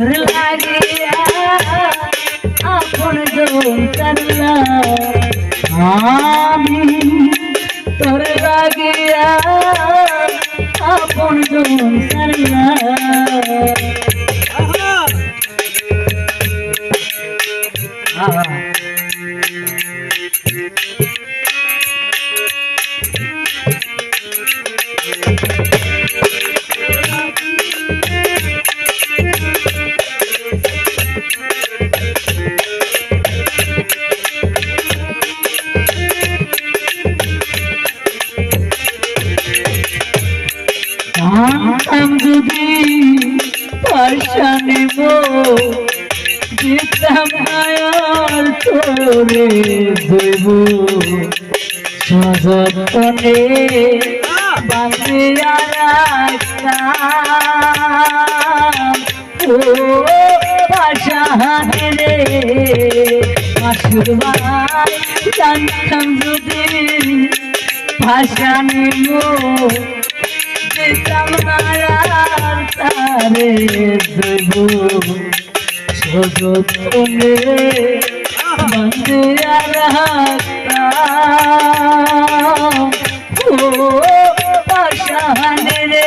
লাগিয়া আপন জন আমি তোর লাগিয়া আপন জন জানতাম দিতাম আয়ার তোরে দেব সযতনে রাখতাম ও পাশাহানে রে মাসুর জানতাম যদি ভাষা নেব তারে দেব। সজনে বন্দে ও পাশানে রে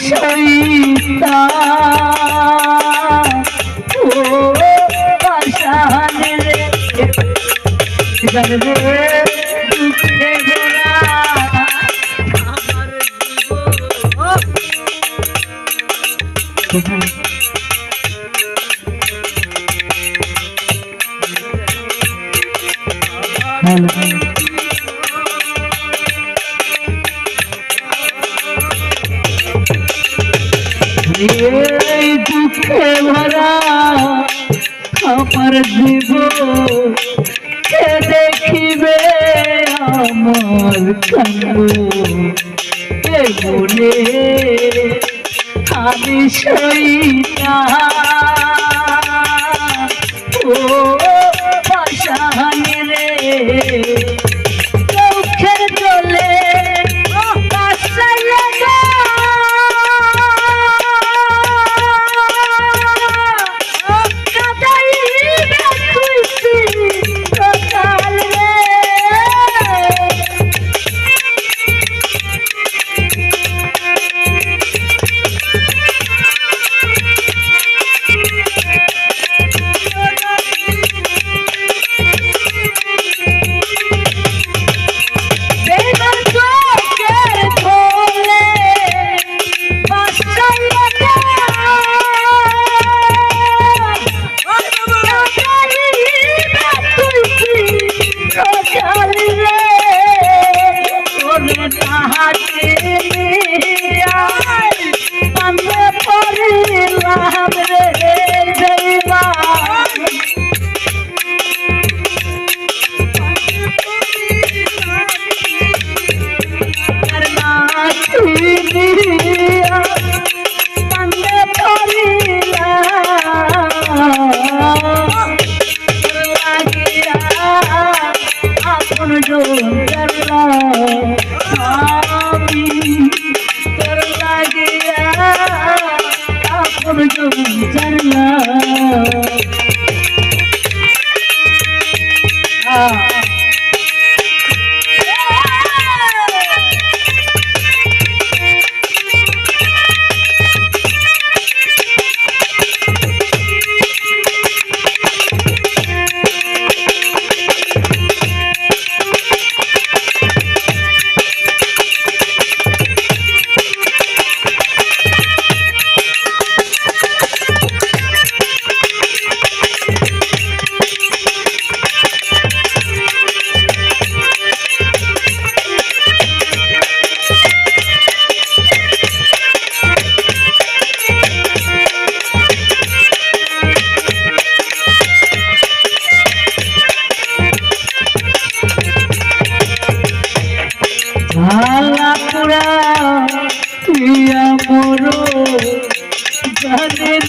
সইতা ও পাশান রে দুঃখে আমার জীবন এই দুঃখে ভরা আমার জীব কে দেখিবে আমার কান্দ মনে আমি সইতা ও Thank you.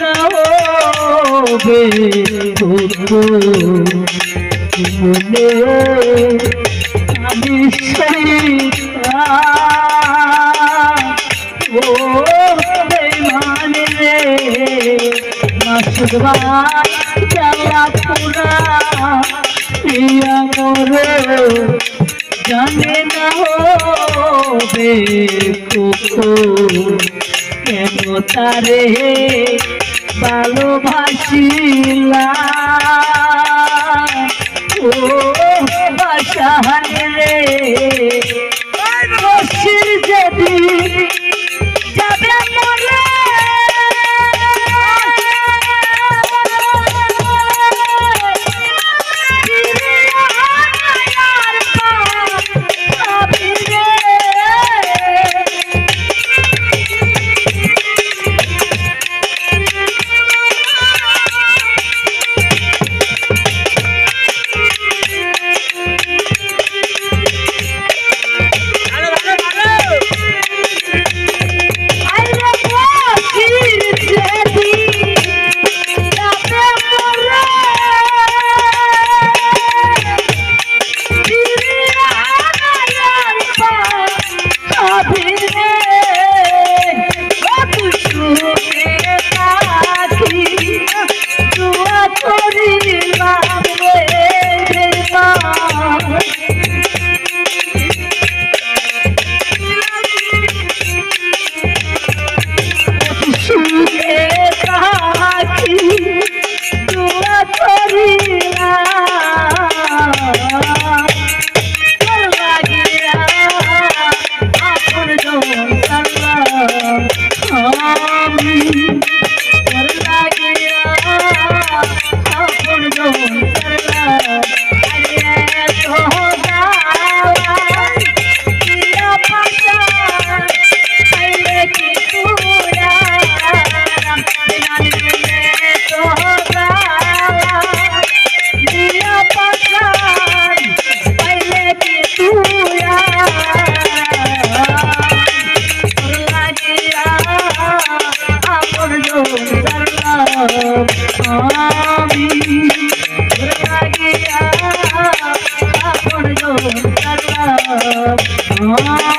না হবে মনে আমি সেই ও বেমানে রে মাসুদ জ্বালা পুরা প্রিয়া মোরো, জানে না হবে কুকু কেন তারে ভালোবাসিলা? ও বাসাহান আমি লাগিয়া আপন করলাম আমি